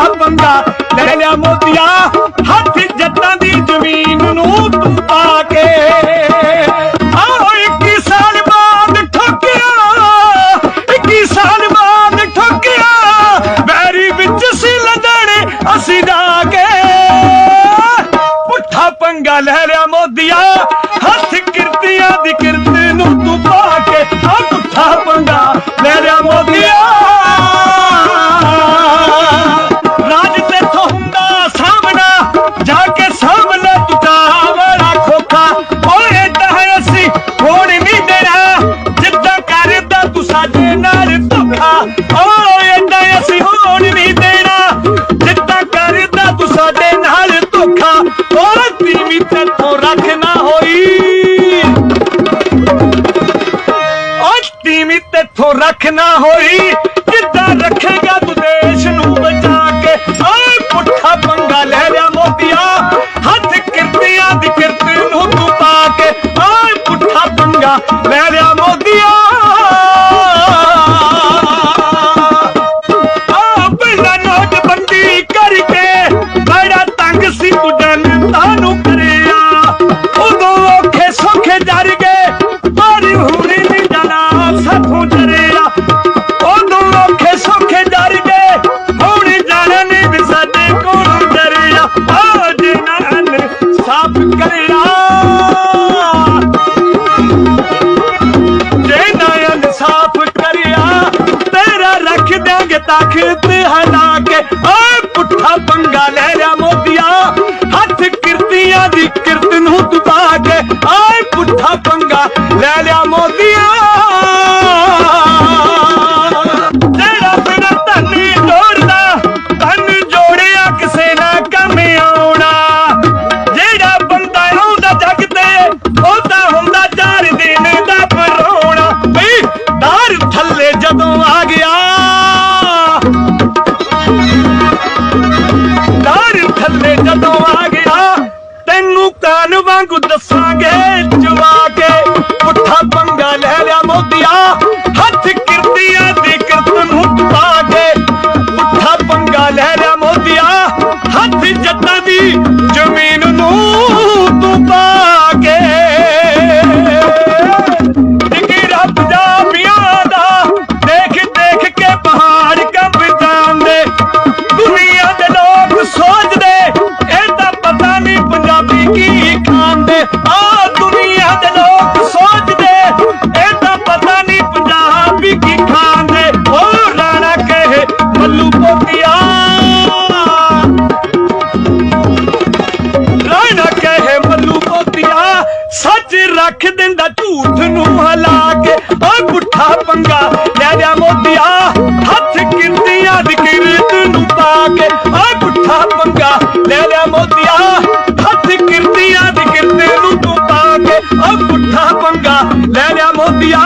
ਪੁੱਠਾ ਪੰਗਾ ਲੈ ਲਿਆ ਮੋਦੀਆ ਹੱਥ ਜੱਟਾਂ ਦੀ ਜ਼ਮੀਨ ਨੂੰ ਤੂੰ ਪਾ ਕੇ। ਆਓ 21 ਸਾਲ ਬਾਅਦ ਠੋਕਿਆ 21 ਸਾਲ ਬਾਅਦ ਠੋਕਿਆ ਬੈਰੀ ਵਿੱਚ ਸੀ ਲੜਣੇ ਅਸੀਂ ਜਾ ਕੇ। ਪੁੱਠਾ ਪੰਗਾ ਲੈ ਲਿਆ ਮੋਦੀਆ ਹੱਥ ਕਿਰਤੀਆਂ ਦੀ ਕਿਰਤ ਨੂੰ ਤੂੰ ਪਾ ਕੇ। ਆ ਪੁੱਠਾ ਪੰਗਾ ਲੈ ਲਿਆ ਤੀਵੀਂ ਤੇਥੋਂ ਰੱਖਣਾ ਹੋਈ? ਕਿੱਦਾਂ ਰੱਖੇਗਾ ਤੂੰ ਦੇਸ਼ ਨੂੰ ਬਚਾ ਕੇ? ਓਏ ਪੁੱਠਾ ਪੰਗਾ ਲੈ ਲਿਆ ਮੋਤੀਆ। ਹੱਥ ਕਿਰਤੀਆਂ ਦੀ ਕਿਰਤ ਨੂੰ ਤੂੰ ਪਾ ਕੇ। ਓਏ ਪੁੱਠਾ ਪੰਗਾ ਲੈ ਲਿਆ ਮੋਤੀਆ। ਸਾਫ਼ ਕਰਿਆ ਰੱਖ ਦਿਆਂਗੇ ਤਾਕਤ ਹਲਾ করতে সঙ্গে ਆ ਦੁਨੀਆ ਦੇ ਲੋਕ ਸੋਚਦੇ ਇਹ ਤਾਂ ਪਤਾ ਨਹੀਂ ਪੰਜਾਬੀ ਕੀ ਖਾਂਦੇ। ਉਹ ਰਾਣਾ ਕਹੇ ਮੱਲੂ ਪੋਤੀਆ। ਰਾਣਾ ਕਹੇ ਮੱਲੂ ਪੋਤੀਆ, ਸੱਚ ਰੱਖ ਦਿੰਦਾ ਝੂਠ ਨੂੰ ਹਲਾ ਕੇ। ਓਏ ਪੁੱਠਾ ਪੰਗਾ ਲੈ ਲਿਆ ਮੋਤੀਆ, ਹੱਥ ਕਿਰਤੀਆਂ ਦੀ ਕਿਰਤ ਨੂੰ ਪਾ ਕੇ। ਓਏ ਪੁੱਠਾ ਪੰਗਾ ਲੈ ਲਿਆ ਮੋਤੀਆ। ਲੈ ਲਿਆ ਮੋਤੀਆ